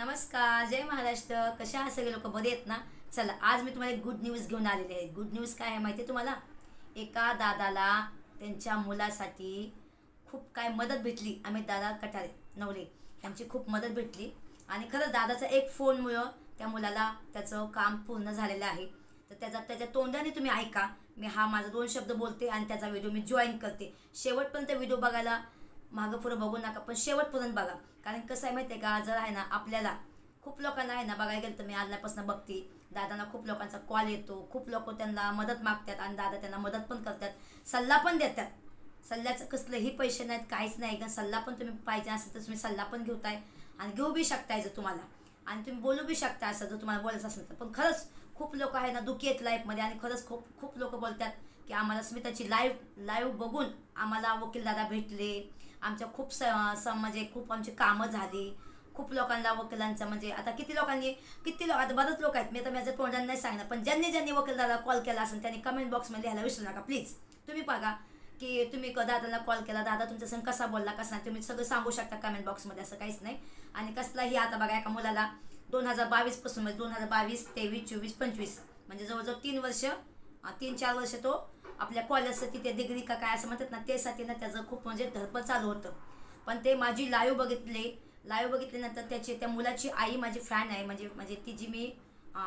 नमस्कार जय महाराष्ट्र. कशा आहात सगळे लोक? बरे आहेत ना? चला आज मी तुम्हाला एक गुड न्यूज घेऊन आलेले आहे. गुड न्यूज काय आहे माहिती आहे तुम्हाला? एका दादाला त्यांच्या मुलासाठी खूप काय मदत भेटली. आम्ही दादा कटारे नवले यांची खूप मदत भेटली. आणि खरंच दादाचा एक फोनमुळं त्या मुलाला त्याचं काम पूर्ण झालेलं आहे. तर त्याचा त्याच्या तोंडाने तुम्ही ऐका. मी हा माझा दोन शब्द बोलते आणि त्याचा व्हिडिओ मी जॉईन करते. शेवटपर्यंत व्हिडिओ बघायला मागं पुढं बघू नका. पण शेवटपर्यंत बघा. कारण कसं आहे माहिती आहे का जर आहे ना आपल्याला खूप लोकांना आहे ना बघायला गेलं तर मी आल्यापासून बघते. दादांना खूप लोकांचा कॉल येतो. खूप लोक त्यांना मदत मागतात आणि दादा त्यांना मदत पण करतात. सल्ला पण देतात. सल्ल्याचं कसलंही पैसे नाहीत काहीच नाही. का सल्ला पण तुम्ही पाहिजे असेल तर तुम्ही सल्ला पण घेताय आणि घेऊ बी शकताय जर तुम्हाला. आणि तुम्ही बोलू बी शकता असं जर तुम्हाला बोलायचं असेल तर. पण खरंच खूप लोक आहे ना दुःखी आहेत लाईफमध्ये आणि खरंच खूप खूप लोक बोलतात की आम्हाला स्मिताची लाईव्ह लाईव्ह बघून आम्हाला वकील दादा भेटले. आमच्या खूप स म्हणजे खूप आमची कामं झाली. खूप लोकांना वकिलांचं म्हणजे आता किती लोकांनी किती लोक आता बरेच लोक आहेत. मी तर माझ्या तोंडाने नाही सांगणार पण ज्यांनी ज्यांनी वकील कॉल केला असेल त्यांनी कमेंट बॉक्समध्ये लिहायला विसरू नका प्लीज तुम्ही बघा की तुम्ही क- दादाला कॉल केला दादा तुमच्या संग कसा बोलला कसा नाही तुम्ही सगळं सांगू शकता कमेंट बॉक्समध्ये असं काहीच नाही. आणि कसलाही आता बघा एका मुलाला दोन हजार बावीसपासून म्हणजे दोन हजार बावीस तेवीस चोवीस पंचवीस म्हणजे जवळजवळ तीन वर्ष तीन चार वर्ष तो आपल्या कॉलेजचं तिथे डिग्री का काय असं म्हणतात ना त्यासाठी ना त्याचं खूप म्हणजे धडपड चालू होतं. पण ते माझी लाईव्ह बघितले लाईव्ह बघितल्यानंतर त्याची त्या मुलाची आई माझी फॅन आहे. म्हणजे म्हणजे ती जी मी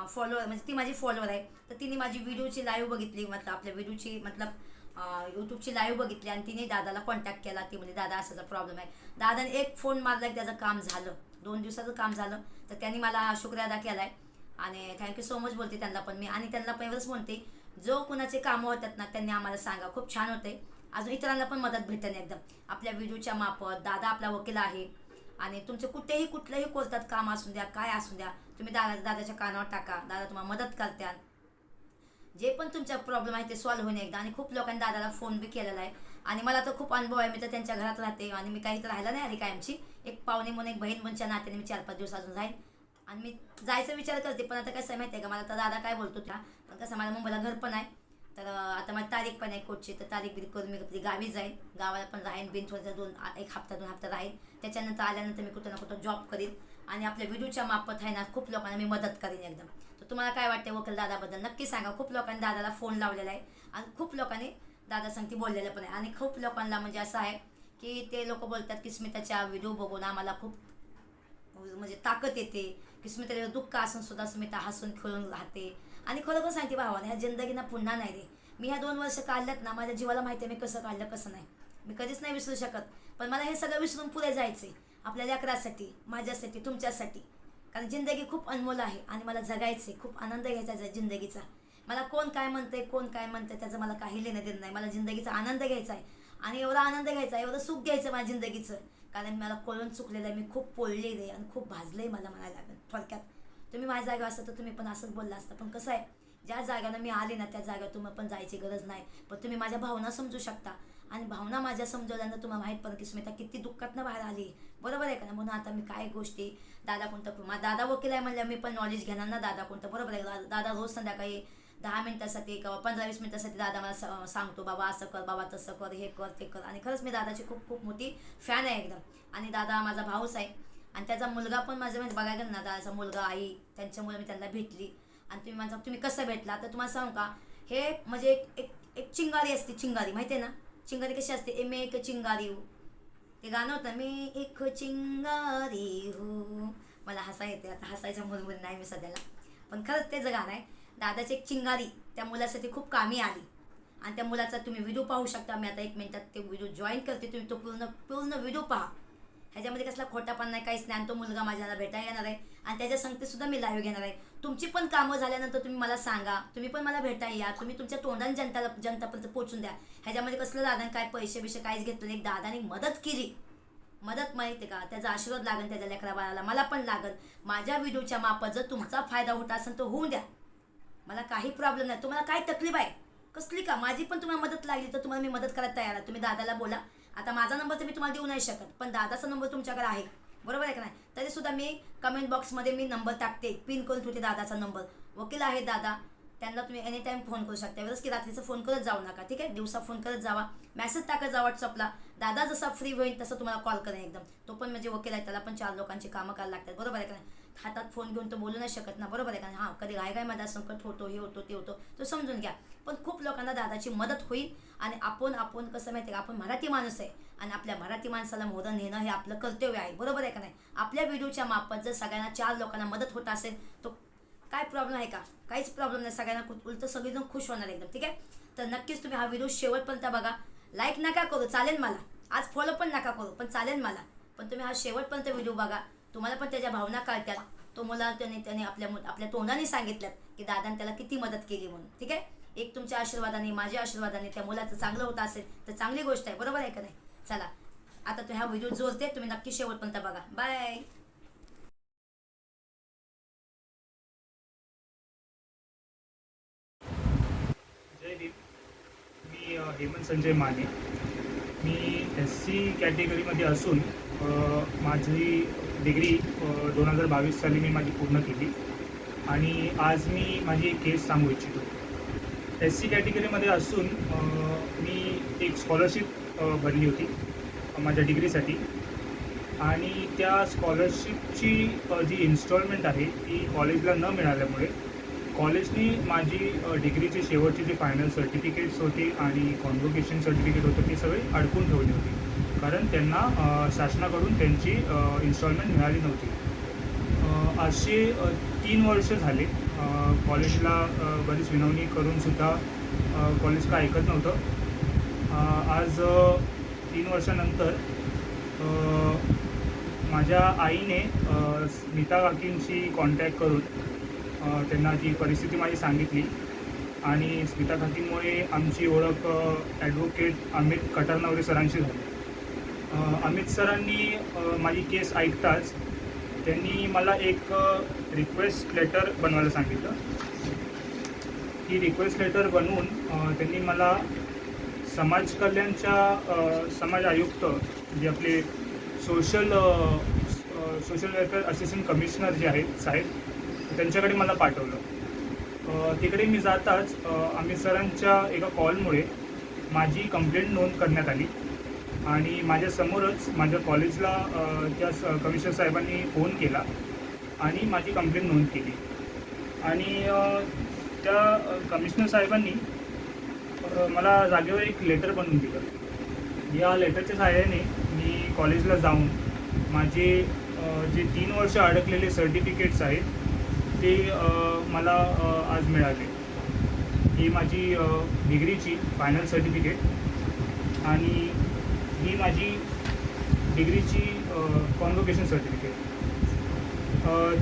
फॉलोअर म्हणजे ती माझी फॉलोअर आहे. तर तिने माझी व्हिडिओची लाईव्ह बघितली मतलब आपल्या व्हिडिओची मतलब यूट्यूबची लाईव्ह बघितली आणि तिने दादाला कॉन्टॅक्ट केला. ती म्हणजे दादा असाचा प्रॉब्लेम आहे. दादाने एक फोन मारला की त्याचं काम झालं. दोन दिवसाचं काम झालं. तर त्यांनी मला शुक्रिया अदा केला आहे आणि थँक्यू सो मच बोलते त्यांना पण मी. आणि त्यांना पण एवढंच म्हणते जो कुणाचे कामं होतात ना त्यांनी आम्हाला सांगा. खूप छान होते. अजून इतरांना पण मदत भेटेल एकदम. आपल्या व्हिडिओच्या माफत दादा आपला वकील आहे. आणि तुमचे कुठेही कुठलंही कोर्टात काम असू द्या काय असू द्या तुम्ही दादा दादाच्या कानावर टाका. दादा तुम्हाला मदत करत्या जे पण तुमचा प्रॉब्लेम आहे ते सॉल्व्ह होणे एकदा. आणि खूप लोकांनी दादाला फोन बी केलेला आहे. आणि मला तर खूप अनुभव आहे. मी तर त्यांच्या घरात राहते. आणि मी काही तर राहिला नाही आली कायमची. एक पाहुणे म्हणून एक बहीण म्हणच्या नात्याने मी चार पाच दिवस अजून राहीन. आणि मी जायचा विचार करते पण आता कसं आहे माहिती आहे का मला तर दादा काय बोलतो त्या पण कसं माझ्या मुंबईला घर पण आहे. तर आता माझी तारीख पण आहे कोटची तर तारीख बिरीख करून मी कधी गावी जाईन. गावाला पण राहीन बिन थोडंसं दोन एक हप्ता दोन हप्ता राहीन. त्याच्यानंतर आल्यानंतर मी कुठं ना कुठं जॉब करीन. आणि आपल्या व्हिडिओच्या माफत आहे ना खूप लोकांना मी मदत करीन एकदम. तर तुम्हाला काय वाटते वकील दादाबद्दल? नक्की सांगा. खूप लोकांनी दादाला फोन लावलेला आहे. आणि खूप लोकांनी दादा सांगती बोललेलं पण आहे. आणि खूप लोकांना म्हणजे असं आहे की ते लोक बोलतात की स्मिताच्या व्हिडिओ बघून आम्हाला खूप म्हणजे ताकद येते. की स्मिता दुःख असून सुद्धा स्मिता हसून खेळून राहते. आणि खरोखर सांगते भावाने ह्या जिंदगीना पुन्हा नाही रे. मी ह्या दोन वर्ष काढल्यात ना माझ्या जीवाला माहिती आहे मी कसं काढलं कसं नाही. मी कधीच नाही विसरू शकत. पण मला हे सगळं विसरून पुढे जायचे आपल्या लेकरासाठी माझ्यासाठी तुमच्यासाठी. कारण जिंदगी खूप अनमोल आहे आणि मला जगायचे खूप आनंद घ्यायचा आहे जिंदगीचा. मला कोण काय म्हणतंय कोण काय म्हणतंय त्याचं मला काही लेणं देणं नाही. मला जिंदगीचा आनंद घ्यायचा आहे आणि एवढा आनंद घ्यायचा आहे एवढं सुख घ्यायचं माझ्या जिंदगीचं. कारण मला कळून चुकलेलं आहे. मी खूप पोळले रे आणि खूप भाजलंही मला म्हणायला लागेल. थोडक्यात. तुम्ही माझ्या जागेवर असता तर तुम्ही पण असंच बोलला असता. पण कसं आहे ज्या जागेनं मी आले ना त्या जागेवर तुम्हाला पण जायची गरज नाही. पण तुम्ही माझ्या भावना समजू शकता. आणि भावना माझ्या समजवल्यानं तुम्हाला माहीत पडतं की स्मिता किती दुःखातनं बाहेर आली. बरोबर आहे का ना म्हणून आता मी काय गोष्टी दादा कोणतं माझा दादा वकील आहे म्हणल्या मी पण नॉलेज घेणार ना दादा कोणतं? बरोबर आहे दादा रोज संध्याकाळी दहा मिनिटासाठी किंवा पंधरा वीस मिनिटासाठी दादा मला स- सांगतो बाबा असं कर बाबा तसं कर हे कर ते कर. आणि खरंच मी दादाची खूप खूप मोठी फॅन आहे एकदम. आणि दादा माझा भाऊच आहे. आणि त्याचा मुलगा पण माझ्या म्हणजे बघायला गेलं ना दादाचा मुलगा आई त्यांच्यामुळे मी त्यांना भेटली. आणि तुम्ही माझा तुम्ही कसं भेटला? तर तुम्हाला सांगू का हे म्हणजे एक एक एक चिंगारी असते चिंगारी माहिती आहे ना? चिंगारी कशी असते? एम एक चिंगारी हो ते गाणं होतं मी एक चिंगारी हो मला हसा येते आता हसायच्या मुलमुली नाही मी सध्याला. पण खरंच तेच गाणं आहे. दादाची एक चिंगारी त्या मुलासाठी खूप कामी आली. आणि त्या मुलाचा तुम्ही व्हिडिओ पाहू शकता. मी आता एक मिनिटात ते व्हिडिओ जॉईन करते. तुम्ही तो पूर्ण पूर्ण व्हिडिओ पहा. ह्याच्यामध्ये कसला खोटापण नाही काहीच नाही. आणि तो मुलगा माझ्याला भेटायला येणार आहे. आणि त्याच्या संगतीसुद्धा मी लाईव्ह घेणार आहे. तुमची पण कामं झाल्यानंतर तुम्ही मला सांगा. तुम्ही पण मला भेटायला या. तुम्ही तुमच्या तोंडाने जनताला जनतापर्यंत पोहोचून द्या. ह्याच्यामध्ये कसलं दादाने काय पैसे बिशे काहीच घेतलं नाही. एक दादाने मदत केली. मदत माहिती का? त्याचा आशीर्वाद लागेल त्याच्या लेकरा बाळाला. मला पण लागेल. माझ्या व्हिडिओच्या मापात जर तुमचा फायदा होत असेल तर होऊन द्या. मला काही प्रॉब्लेम नाही. तुम्हाला काय तकलीफ आहे? कसली का? माझी पण तुम्हाला मदत लागली तर तुम्हाला मी मदत करायला तयार आहे. तुम्ही दादाला बोला. आता माझा नंबर तर मी तुम्हाला देऊ नाही शकत. पण दादाचा नंबर तुमच्याकडे आहे. बरोबर आहे का नाही? तरीसुद्धा मी कमेंट बॉक्समध्ये मी नंबर टाकते. पिन करून ठेवते दादाचा नंबर वकील आहे दादा. त्यांना तुम्ही एनी टाईम फोन करू शकता. एवढंच की रात्रीचं फोन करत जाऊ नका. ठीक आहे? दिवसा फोन करत जावा. मेसेज टाकत जा व्हॉट्सअपला दादा जसा फ्री होईल तसं तुम्हाला कॉल करेन एकदम. तो पण म्हणजे वकील आहे. त्याला पण चार लोकांची कामं करायला लागतात. बरोबर आहे का नाही? हातात फोन घेऊन तो बोलू नाही शकत ना बरोबर आहे का? हां कधी काय काय माझा संकट होतो हे होतो ते होतो. तो समजून घ्या. पण खूप लोकांना दादाची मदत होईल आणि आपण आपण कसं माहिती आहे का? आपण मराठी माणूस आहे आणि आपल्या मराठी माणसाला मोदन नेणं हे आपलं कर्तव्य आहे. बरोबर आहे का नाही? आपल्या व्हिडिओच्या मार्फत जर सगळ्यांना चार लोकांना मदत होत असेल तो काय प्रॉब्लेम आहे का? काहीच प्रॉब्लेम नाही. सगळ्यांना खूप उलट सगळेजण खुश होणार एकदम ठीक आहे? तर नक्कीच तुम्ही हा व्हिडिओ शेवटपर्यंत बघा. लाईक नका करू चालेल मला. आज फॉलो पण नका करू पण चालेल मला. पण तुम्ही हा शेवटपर्यंत व्हिडिओ बघा. तुम्हाला पण त्याच्या भावना कळतात. तो मुला त्याने त्याने आपल्या आपल्या तोंडाने सांगितल्यात की दादाने त्याला किती मदत केली म्हणून. ठीक आहे? एक तुमच्या आशीर्वादाने माझ्या आशीर्वादाने त्या मुलाचं चांगलं होत असेल तर चांगली गोष्ट आहे. बरोबर आहे का नाही? चला. आता तुम्ही ह्या व्हिडिओ जोरते तुम्ही नक्की शेवटपर्यंत बघा. बाय! मी हेमंत संजय माने. मी एस सी कॅटेगरीमध्ये असून माझी डिग्री दोन हजार बावीस साली मी माझी पूर्ण केली. आणि आज मी माझी एक केस सांगू इच्छितो. एस सी कॅटेगरीमध्ये असून मी एक स्कॉलरशिप भरली होती माझ्या डिग्रीसाठी आणि त्या स्कॉलरशिपची जी इन्स्टॉलमेंट आहे ती कॉलेजला न मिळाल्यामुळे कॉलेजनी माझी डिग्रीची शेवटची जी फायनल सर्टिफिकेट्स होती आणि कॉन्व्होकेशन सर्टिफिकेट होतं ती सगळी अडकून ठेवली होती. कारण त्यांना शासनाकडून त्यांची इन्स्टॉलमेंट मिळाली नव्हती. असे तीन वर्ष झाले. कॉलेजला बरीच विनवणी करूनसुद्धा कॉलेज का ऐकत नव्हतं. आज तीन वर्षानंतर माझ्या आईने स्मिता काकींशी कॉन्टॅक्ट करून त्यांना ती परिस्थिती माझी सांगितली. आणि स्मिता काकींमुळे आमची ओळख ॲडव्होकेट अमित कटारनवरे सरांशी झाली. अमित सरांनी माझी केस ऐकताच त्यांनी मला एक रिक्वेस्ट लेटर बनवायला सांगितलं. ही रिक्वेस्ट लेटर बनवून त्यांनी मला समाज कल्याणच्या समाज आयुक्त जे आपले social social welfare assistant commissioner जे आहेत साहेब त्यांच्याकडे मला पाठवलं. तिकडे मी जाताच आम्ही अमित सरांच्या एका कॉलमुळे माझी कंप्लेंट नोंद करण्यात आली. आणि माझ्यासमोरच माझ्या कॉलेजला त्या स कमिशनर साहेबांनी फोन केला आणि माझी कंप्लेंट नोंद केली. आणि त्या कमिशनर साहेबांनी मला जागेवर एक लेटर बनवून दिलं. या लेटरच्या सहाय्याने मी कॉलेजला जाऊन माझे जे तीन वर्ष अडकलेले सर्टिफिकेट्स आहेत ते मला आज मिळाले. ही माझी डिग्रीची फायनल सर्टिफिकेट आणि ही माझी डिग्रीची कॉन्व्होकेशन सर्टिफिकेट.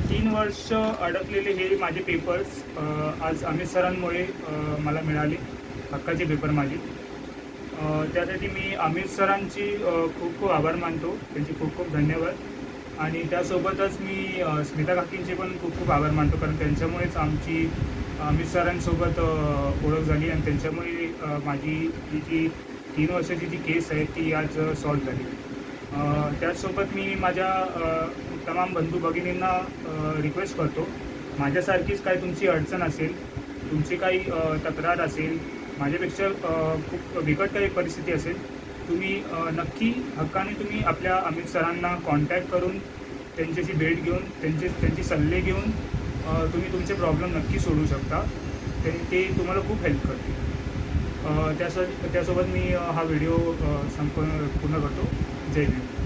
तीन वर्ष अडकलेले हे माझे पेपर्स आज अमित सरांमुळे मला मिळाले हक्काचे पेपर माझे. त्यासाठी मी अमित सरांची खूप खूप आभार मानतो. त्यांचे खूप खूप धन्यवाद. आणि त्यासोबतच मी स्मिता काकींचे पण खूप खूप आभार मानतो कारण त्यांच्यामुळेच आमची अमित सरांसोबत ओळख झाली आणि त्यांच्यामुळे माझी ही जी तीन वर्षाची जी केस आहे ती आज सॉल्व झाली. त्याचसोबत मी माझ्या तमाम बंधू भगिनींना रिक्वेस्ट करतो माझ्यासारखीच काय तुमची अडचण असेल तुमची काही तक्रार असेल माझ्यापेक्षा खूप बिकट काही परिस्थिती असेल तुम्ही नक्की हक्काने तुम्ही आपल्या अमित सरांना कॉन्टॅक्ट करून त्यांच्याशी भेट घेऊन त्यांचे त्यांचे सल्ले घेऊन तुम्ही तुमचे प्रॉब्लेम नक्की सोडू शकता. ते ते तुम्हाला खूप हेल्प करतील. अ, त्यासो त्यासोबत मी हा व्हिडिओ अ, संप पूर्ण करतो. जय हिंद